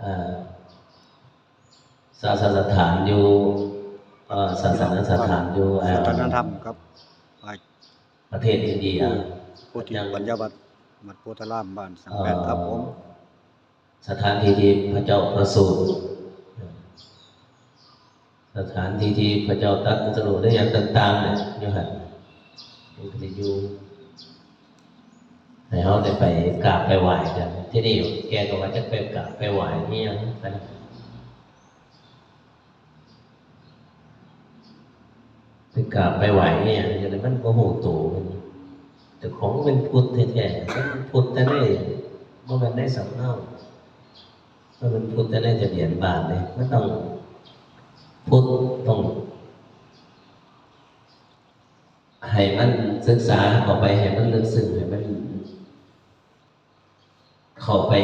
เอ่อศาสนสถานอยู่เอ่อศาสนสถานอยู่เอ่อวัฒนธรรมครับไปประเทศอินเดียผู้ที่ปัญญาบัตรมัดโพธารามบ้านสังแปดครับผม สถานที่ที่พระเจ้าประสูติสถานที่ที่พระเจ้าตรัดสรุปได้อย่างต่างๆเนี่ยอยู่หันมันก็จะอยู่ ให้เขาได้ไปกราบไปไหว้กันที่นี่แกก็ว่าจะไปกราบไปไหว้นี่ยังกันไปกราบไปไหว้เนี่ยอย่างไรมันก็หูตูมันแต่ของเป็นพุทธแท้ๆเป็นพุทธแต่ได้เมื่อมันได้สำเนาถ้ามันพุทธจะได้จะเปลี่ยนบาทเลยไม่ต้องพุทธต้องให้มันศึกษาเข้าไปให้มันลึกซึ้งให้มัน เข้าไป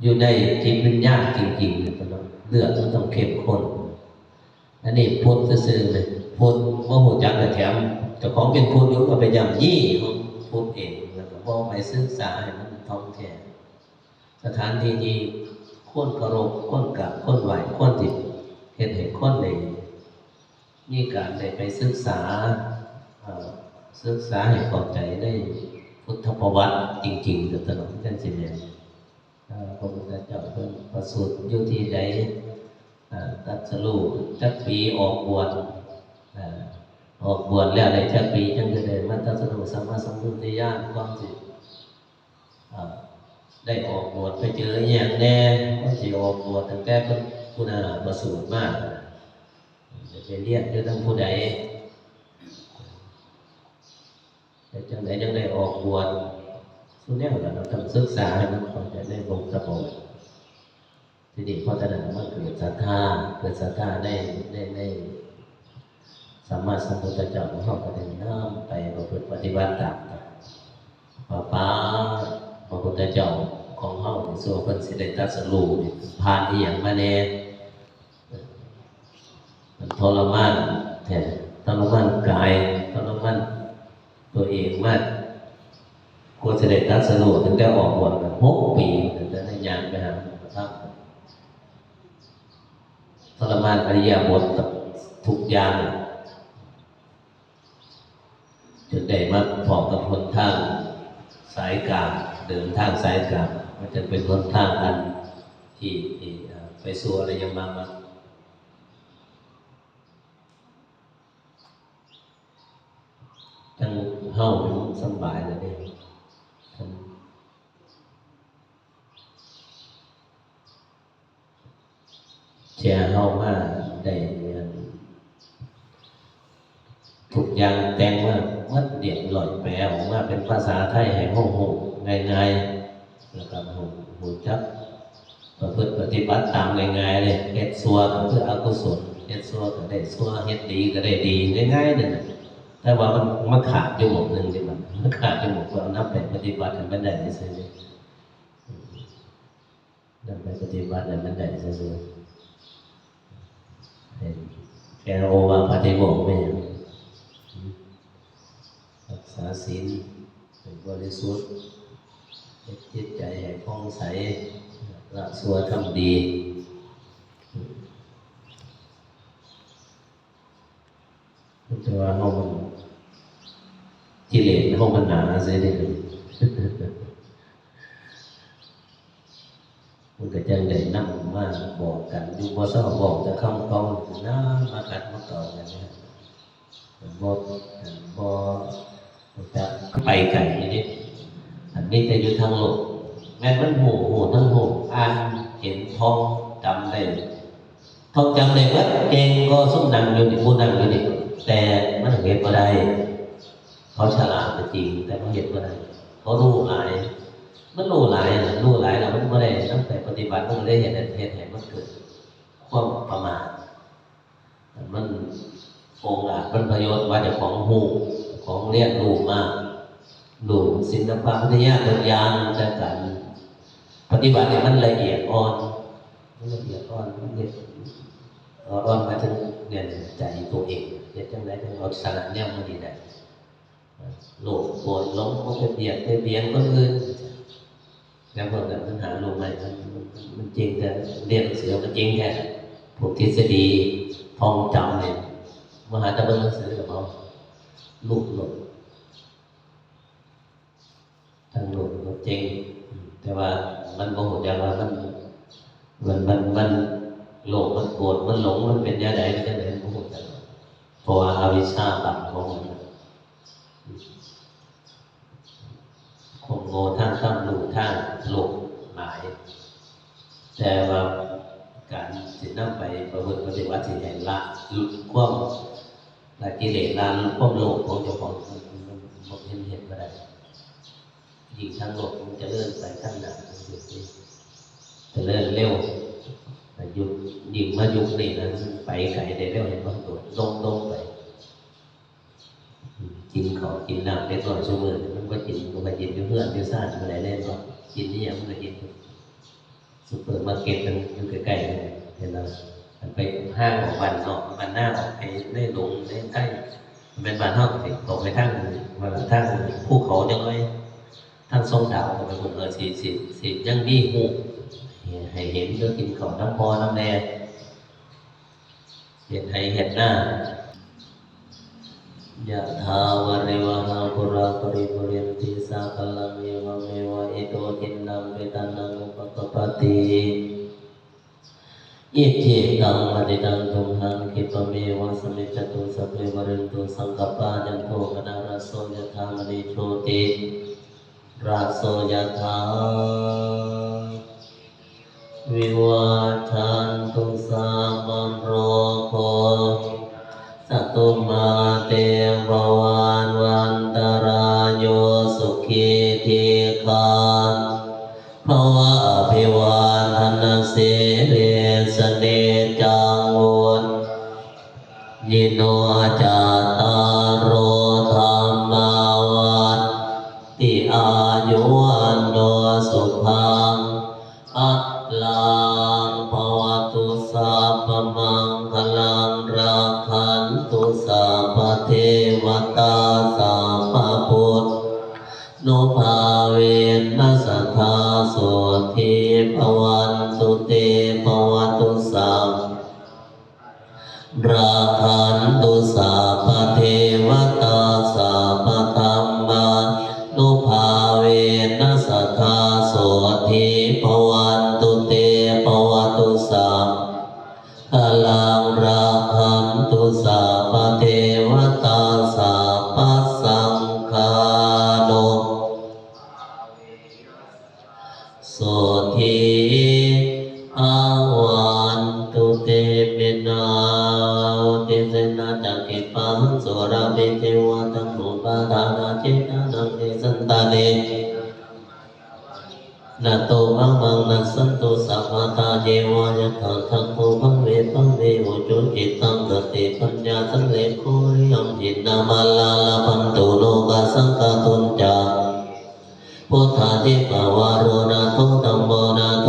อยู่ในจิตวิญญาณจริงๆเลยตลอดเลือดมันต้องเข้มข้นอันนี้พุทธซื่อเลยพุทธว่าหูจักแต่แถมเจ้าของเป็นพุทธอยู่ก็ไปยำยี่ของพุทธเองแล้วก็บอกไปศึกษาให้มันท่องแท้สถานที่ที่คนเคารพคนกราบคนไหวคนติดเห็นเห็นคนในมีการได้ไปศึกษาศึกษาให้เข้าใจได้ พุทธประวัติจริงๆกับตลอดจังสิเนี่ยพระพุทธเจ้าเพิ่นประสูติอยู่ที่ใดเอ่อตรัดสรูจักปีออกบวชออกบวชแล้วได้จักปีจังจะได้มาตัดสรูสัมมาสัมพุทธญาณความสิเอ่อได้ออกบวชไปเจออย่างแน่ก็สิออกบวชตั้งแต่เป็นผู้นาประสูติมากจะเรียนอยู่ทั้งผู้ใด แต่จังไหนจังได้ออกบวชสุดแน่แล้วเราต้องศึกษาให้มันเข้าใจได้ลงระบบทีนี้เพระฉะนั้นมันเกิดศรัทธาเกิดศรัทธาได้ได้ได้สามารถสมพุทธเจ้าของเราก็ได้น้อมไปประพฤติปฏิบัติตามป้าป้าพระพุทธเจ้าของเฮาในส่วนเพิ่นสิได้ตรัสรูผ่านอีหยังมาแน่มันทรมาน ตัวเองมากกว่าสิได้ตรัสรู้ตั้งแต่ออกบวชหกปีตั้งแต่ได้ยานไปหาพระธรรมทรมานอริยบททุกอย่างจนได้มาพอมกับคนทางสายกลางเดินทางสายกลางมันจะเป็นหนทางอันที่ที่ไปสู่อะไรยังมามา จังเฮาเป็นสบายแล้วเนี่ยท่านแชร์เฮามาได้เรียนทุกอย่างแต่งว่ามัดเดียดลอยแปลออกมาเป็นภาษาไทยให้ห้องหงง่ายๆแล้วก็หูหูจักประพฤติปฏิบัติตามง่ายๆเลยเฮ็ดซัวก็คืออกุศลเฮ็ดซัวก็ได้ซัวเฮ็ดดีก็ได้ดีง่ายๆนั่นน่ะ แต่ว่ามันมันขาดอยู่หมดหนึ่งที่มันมันขาดอยู่หมดว่าเอานับไปปฏิบัติให้มันได้ซื่อๆนำไปปฏิบัติให้มันได้ซื่อๆเป็นแค่โอวาปฏิโมกข์ไม่อย่างรักษาศีลให้บริสุทธิ์เฮ็ดจิตใจให้ผ่องใสละสัวทำดีต่ว่าเฮามัน กิเลสเฮามันหนาเสียดิมันก็จังได้นำมาบอกกันอยู่บ่ซ้อบอกแต่คำเก่านะมากัดมาต่อกันเนี่ยบ่บ่จะไปไกลนี่อันนี้แต่อยู่ทางโลกแม้มันหูหูทั้งหูอ่านเห็นท้องจำได้ท้องจำได้ว่าเก่งก็สุ่มนั่งอยู่นี่ผู้นังอยู่นี่แต่มันเห็นบ่ได้ เขาฉลาดก็จริง แต่เขาเห็นบ่าได้เขารู้หลายมันรู้หลายนะรู้หลายแล้วมันบ่ได้ตั้งแต่ปฏิบัติมันได้เห็นเหตุให้มันเกิดความประมาทมันองอาจเป็นประโยชน์ว่าจะของหูของเรียกรู้มากดูศิลปะวิทยาตัวอยางจากการปฏิบัติเนี่ยมันละเอียดอ่อนมันละเอียดอ่อนมันละเอียดอ่อนมาถึงเนี่ยใจตัวเองเดี๋ยวจังไรถึงเอาสารเนี่ยมันดีได้ โลภโกรธหลงมันจะเบียดไปเบียนคนอื่นแล้วพวกนั้นมันหาลงใหม่มันมันจริงแต่เรียนหนังสือมันจริงแค่พวกทฤษฎีทองจำเนี่ยมหาตะบิงหนังสือกับเขาลูกหลดทางหลดหลดจริง แต่ว่ามันโมโหใจว่ามันมันมันมันโลภมันโกรธมันหลงมันเป็นยาใดมันจะไหนโมโหใจเพราะว่าอวิชชาบังของมัน คงโง่ท่างตั้งรูท่างโลกหมาย แต่ว่าการสินำไปประพฤติปฏิบัติสิให้ละหลุดความละกิเลสละหลุดความโลภของเจ้าของมันมันมันเห็นเห็นมาได้ยิ่งทางโลกมันจะเลื่อนไปข้างหน้ามันอยู่ที่จะเลื่อนเร็วยุคยิ่งมายุคนี้นะไปไกลได้เร็วเห็นบางตัวลงลงไป กินข้าว กินน้ำได้ตลอดชั่วโมงมันก็กินมันก็กินอยู่อนเพื่อนอยู่ซ่านอะไรเล่นก็กินนี่อย่างมันก็กินอยู่ซุปเปอร์มาร์เก็ตมันอยู่ใกล้ๆเลยเห็นไหมมันไปห้างของวันนอกวันหน้าออกไปได้หลงได้ใกล้มันเป็นบ้านห้องสิตกไปทั้งมาทั้งภูเขาจังเลยทั้งทรงดาวเป็นคนเออสีสีสียังดีหูให้เห็นเรื่องกินของน้ำพอน้ำแดงเห็นให้เห็นหน้า ยะถาวริวหาปุราปริปุเรนติสาคลังเยวะเมวะอิโตทินังเวตานังอุปกปติอิจิตังมณิตังตุมหังคิปะเมวะสมิจตุสัพเพวรินตุสังกปายันโทปนาราโสยธามณิโชติราโสยธาวิวาชันตุสามันโรโค สัตุมาเตภวันวันตรายโยสุขีทีคานภวะอภิวันธนสิเรสเนจังวุนยิโนจาตารโรธรรมาวันติอายุวันโนสุขังอัตลังภ ราคันตุสัพพาทานาเจตานังเนสันตาเนนาโตมังมังนัสสันโตสัพพะทาเจวะยะทังทังโตพังเวพังเวโอจุจิตังกติปัญญาสังเลโคริยมจิตนามาลาลาพันตุโลกาสังกาตุนจาพุทธาทิปาวารุณาโทตัมโมนาโท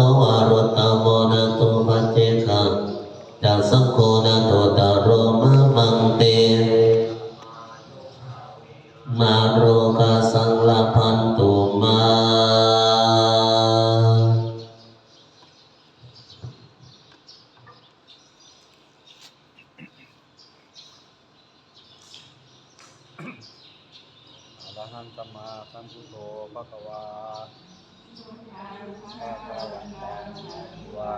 หันตมาสัมพุทโธภะคะวาภะคะวันตังวา